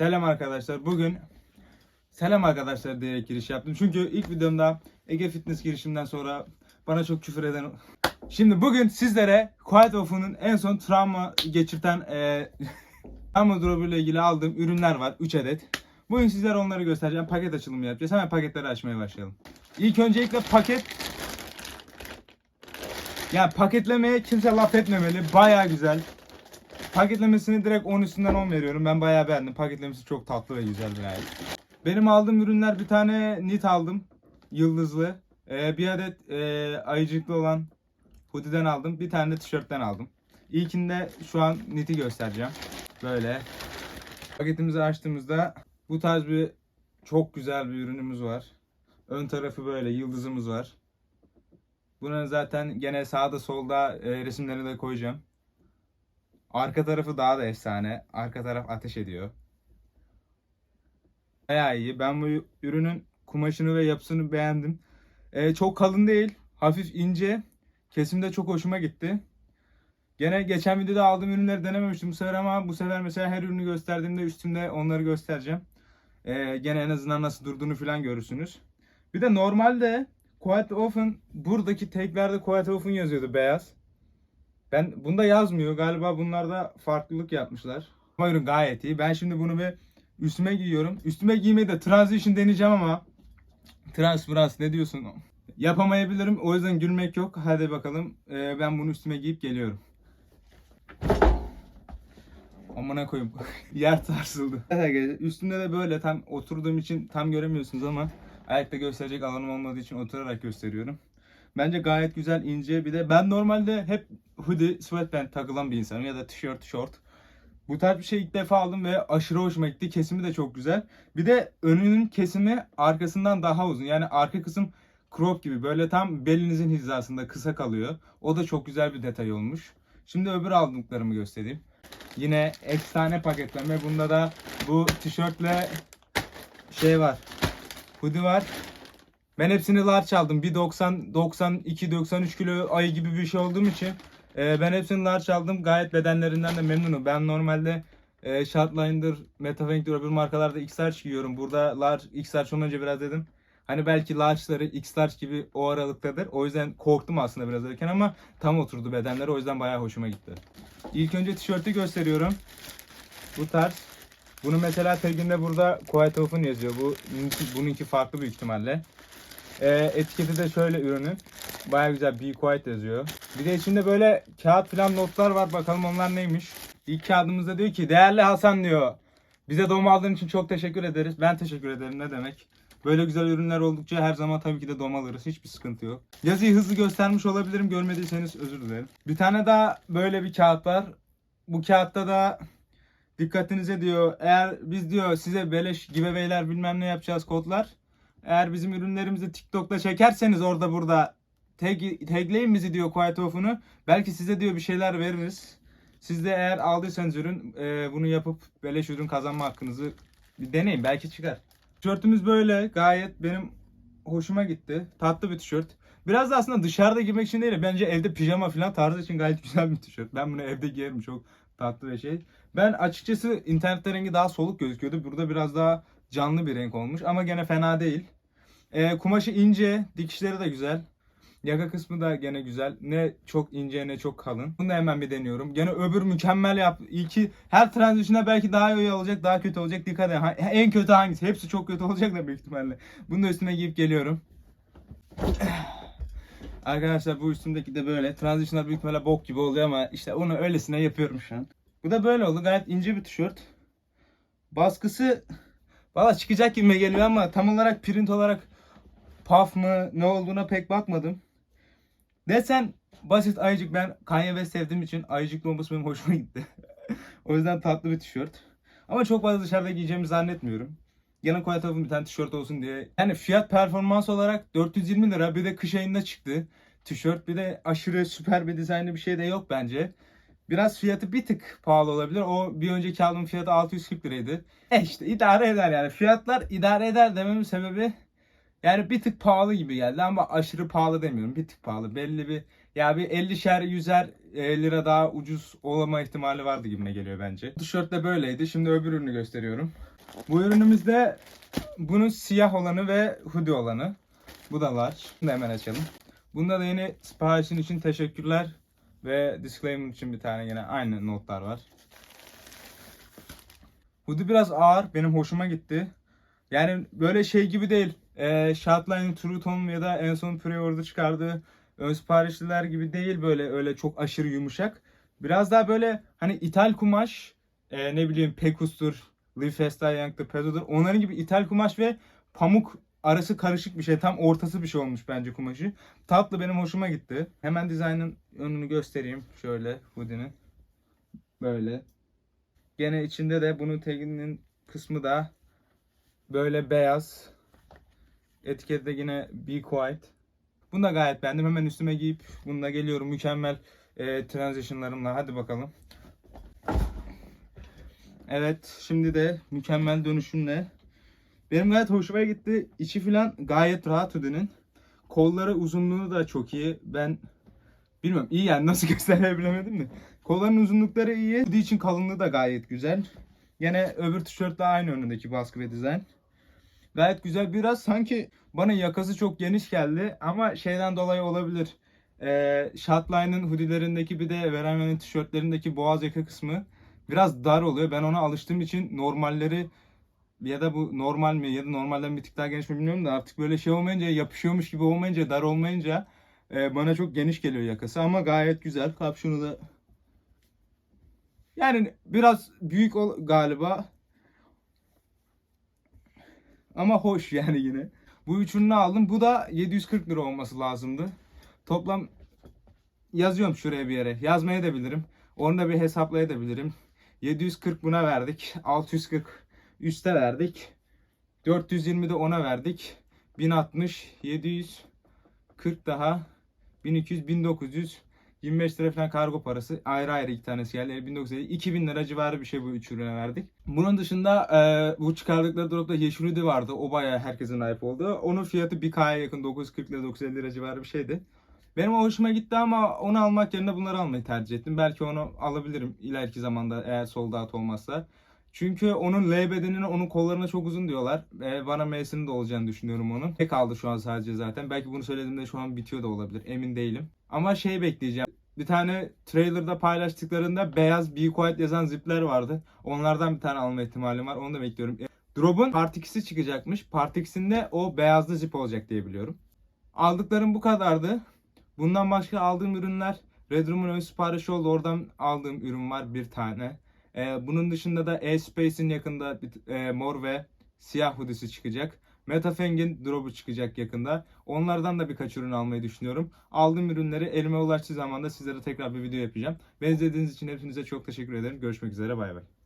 Selam arkadaşlar. Bugün selam arkadaşlar diyerek giriş yaptım. Çünkü ilk videomda Ege Fitness girişimden sonra bana çok küfür eden... Şimdi bugün sizlere Quiet Off'un en son travma geçirten e, travma drop'u ile ilgili aldığım ürünler var. 3 adet. Bugün sizlere onları göstereceğim. Paket açılımı yapacağız. Hemen paketleri açmaya başlayalım. İlk öncelikle paket yani paketlemeye kimse laf etmemeli. Baya güzel. Paketlemesini direkt 10 üstünden 10 veriyorum. Ben bayağı beğendim. Paketlemesi çok tatlı ve güzel bir gayet. Benim aldığım ürünler bir tane nit aldım. Yıldızlı. Ee, bir adet e, ayıcıklı olan hoodie'den aldım. Bir tane de tişörtten aldım. İlkinde şu an niti göstereceğim. Böyle. Paketimizi açtığımızda bu tarz bir çok güzel bir ürünümüz var. Ön tarafı böyle yıldızımız var. Bunun zaten gene sağda solda e, resimlerini de koyacağım. Arka tarafı daha da efsane. Arka taraf ateş ediyor. Bayağı iyi. Ben bu ürünün kumaşını ve yapısını beğendim. Ee, çok kalın değil. Hafif ince. Kesimde çok hoşuma gitti. Gene geçen videoda aldığım ürünleri denememiştim bu sefer ama bu sefer mesela her ürünü gösterdiğimde üstümde onları göstereceğim. Ee, gene en azından nasıl durduğunu falan görürsünüz. Bir de normalde Quiet Offen buradaki teklerde Quiet Offen yazıyordu beyaz. Ben bunda yazmıyor. Galiba bunlarda farklılık yapmışlar. Ama ürün gayet iyi. Ben şimdi bunu bir üstüme giyiyorum. Üstüme giymeyi de transition deneyeceğim ama transferans ne diyorsun? Yapamayabilirim. O yüzden gülmek yok. Hadi bakalım. Ee, ben bunu üstüme giyip geliyorum. Amına koyayım. Yer sarsıldı. Evet Üstünde de böyle tam oturduğum için tam göremiyorsunuz ama ayakta gösterecek alanım olmadığı için oturarak gösteriyorum. Bence gayet güzel, ince. Bir de ben normalde hep hoodie, sweatband takılan bir insanım ya da tişört, short. Bu tarz bir şey ilk defa aldım ve aşırı hoşuma gitti. Kesimi de çok güzel. Bir de önünün kesimi arkasından daha uzun. Yani arka kısım crop gibi böyle tam belinizin hizasında kısa kalıyor. O da çok güzel bir detay olmuş. Şimdi öbür aldıklarımı göstereyim. Yine efsane paketleme. Bunda da bu tişörtle şey var. Hoodie var. Ben hepsini large aldım. Bir 90, 92, 93 kilo ayı gibi bir şey olduğum için e, ben hepsini large aldım. Gayet bedenlerinden de memnunum. Ben normalde e, Shotline'dır, Metafeng'dir öbür markalarda X-Large giyiyorum. Burada large, X-Large olunca biraz dedim. Hani belki large'ları X-Large gibi o aralıktadır. O yüzden korktum aslında biraz erken ama tam oturdu bedenleri. O yüzden bayağı hoşuma gitti. İlk önce tişörtü gösteriyorum. Bu tarz. Bunu mesela taginde burada Quiet Open yazıyor. Bu bununki farklı büyük ihtimalle. Ee, etiketi de şöyle ürünün. Baya güzel Be Quiet yazıyor. Bir de içinde böyle kağıt falan notlar var. Bakalım onlar neymiş. İlk kağıdımızda diyor ki değerli Hasan diyor. Bize dom aldığın için çok teşekkür ederiz. Ben teşekkür ederim ne demek. Böyle güzel ürünler oldukça her zaman tabii ki de dom alırız. Hiçbir sıkıntı yok. Yazıyı hızlı göstermiş olabilirim. Görmediyseniz özür dilerim. Bir tane daha böyle bir kağıt var. Bu kağıtta da dikkatinize diyor eğer biz diyor size beleş giveaway'ler bilmem ne yapacağız kodlar. Eğer bizim ürünlerimizi TikTok'ta çekerseniz orada burada tag, tagleyin bizi diyor Quiet Off'unu. Belki size diyor bir şeyler veririz. Siz de eğer aldıysanız ürün e, bunu yapıp beleş ürün kazanma hakkınızı bir deneyin. Belki çıkar. Tişörtümüz böyle. Gayet benim hoşuma gitti. Tatlı bir tişört. Biraz da aslında dışarıda giymek için değil. de Bence evde pijama falan tarzı için gayet güzel bir tişört. Ben bunu evde giyerim. Çok tatlı ve şey. Ben açıkçası internette rengi daha soluk gözüküyordu. Burada biraz daha canlı bir renk olmuş. Ama gene fena değil. E, kumaşı ince. Dikişleri de güzel. Yaka kısmı da gene güzel. Ne çok ince ne çok kalın. Bunu da hemen bir deniyorum. Gene öbür mükemmel yap. İlki her transition'a belki daha iyi olacak, daha kötü olacak. Dikkat edin. En kötü hangisi? Hepsi çok kötü olacak da büyük ihtimalle. Bunu da üstüne giyip geliyorum. Arkadaşlar bu üstümdeki de böyle. Transition'lar büyük ihtimalle bok gibi oluyor ama işte onu öylesine yapıyorum şu an. Bu da böyle oldu. Gayet ince bir tişört. Baskısı valla çıkacak gibi geliyor ama tam olarak print olarak puff mı ne olduğuna pek bakmadım. Desen basit ayıcık ben Kanye West sevdiğim için ayıcık olması benim hoşuma gitti. o yüzden tatlı bir tişört. Ama çok fazla dışarıda giyeceğimi zannetmiyorum. Yana Quiet Off'un bir tane tişört olsun diye. Yani fiyat performans olarak 420 lira bir de kış ayında çıktı. Tişört bir de aşırı süper bir dizaynlı bir şey de yok bence. Biraz fiyatı bir tık pahalı olabilir. O bir önceki aldığım fiyatı 640 liraydı. E işte idare eder yani. Fiyatlar idare eder dememin sebebi yani bir tık pahalı gibi geldi ama aşırı pahalı demiyorum. Bir tık pahalı. Belli bir ya bir 50'şer 100'er e, lira daha ucuz olama ihtimali vardı gibime geliyor bence. Tişört de böyleydi. Şimdi öbür ürünü gösteriyorum. Bu ürünümüzde bunun siyah olanı ve hoodie olanı. Bu da var. Bunu da hemen açalım. Bunda da yine siparişin için teşekkürler ve disclaimer için bir tane yine aynı notlar var. Hoodie biraz ağır. Benim hoşuma gitti. Yani böyle şey gibi değil. E, Shotline'ın True Tone ya da en son pre-order çıkardığı ön siparişliler gibi değil böyle öyle çok aşırı yumuşak. Biraz daha böyle hani ithal kumaş e, ne bileyim Pekus'tur, Lee Festa Young'dır, Pezo'dur. Onların gibi ithal kumaş ve pamuk arası karışık bir şey. Tam ortası bir şey olmuş bence kumaşı. Tatlı benim hoşuma gitti. Hemen dizaynın önünü göstereyim. Şöyle hoodie'nin. Böyle. Gene içinde de bunun taginin kısmı da böyle beyaz. Etikette yine Be Quiet. Bunu da gayet beğendim. Hemen üstüme giyip bununla geliyorum. Mükemmel e, transitionlarımla. Hadi bakalım. Evet. Şimdi de mükemmel dönüşümle. Benim gayet hoşuma gitti. İçi falan gayet rahat hoodie'nin. Kolları uzunluğu da çok iyi. Ben bilmiyorum iyi yani nasıl gösterebilemedim de. Kolların uzunlukları iyi. Hoodie için kalınlığı da gayet güzel. Yine öbür tişörtle aynı önündeki baskı ve dizayn. Gayet güzel. Biraz sanki bana yakası çok geniş geldi ama şeyden dolayı olabilir. Ee, Shotline'ın hoodie'lerindeki bir de Veramen'in tişörtlerindeki boğaz yaka kısmı biraz dar oluyor. Ben ona alıştığım için normalleri ya da bu normal mi ya da normalden bir tık daha geniş mi bilmiyorum da artık böyle şey olmayınca yapışıyormuş gibi olmayınca dar olmayınca e, bana çok geniş geliyor yakası ama gayet güzel. Kapşonu da yani biraz büyük ol galiba ama hoş yani yine. Bu üçünü aldım. Bu da 740 lira olması lazımdı. Toplam yazıyorum şuraya bir yere. Yazmaya da bilirim. Onu da bir hesaplayabilirim. 740 buna verdik. 640 üste verdik. 420 de ona verdik. 1060, 740 daha 1200, 1900 25 lira falan kargo parası. Ayrı ayrı iki tanesi geldi. 1950, 2000 lira civarı bir şey bu üç ürüne verdik. Bunun dışında e, bu çıkardıkları dropta yeşil hoodie vardı. O bayağı herkesin hype oldu. Onun fiyatı 1K'ya yakın 940 lira 950 lira civarı bir şeydi. Benim hoşuma gitti ama onu almak yerine bunları almayı tercih ettim. Belki onu alabilirim ileriki zamanda eğer sold out olmazsa. Çünkü onun L bedenini onun kollarına çok uzun diyorlar. Ee, bana M'sinin de olacağını düşünüyorum onun. Tek kaldı şu an sadece zaten. Belki bunu söylediğimde şu an bitiyor da olabilir. Emin değilim. Ama şey bekleyeceğim. Bir tane trailerda paylaştıklarında beyaz Be Quiet yazan zipler vardı. Onlardan bir tane alma ihtimalim var. Onu da bekliyorum. E, Drop'un Part 2'si çıkacakmış. Part 2'sinde o beyazlı zip olacak diye biliyorum. Aldıklarım bu kadardı. Bundan başka aldığım ürünler Red Room'un ön siparişi oldu. Oradan aldığım ürün var bir tane. Ee, bunun dışında da E-Space'in yakında e, mor ve siyah hoodie'si çıkacak. Metafeng'in drop'u çıkacak yakında. Onlardan da birkaç ürün almayı düşünüyorum. Aldığım ürünleri elime ulaştığı zaman da sizlere tekrar bir video yapacağım. Beni izlediğiniz için hepinize çok teşekkür ederim. Görüşmek üzere bay bay.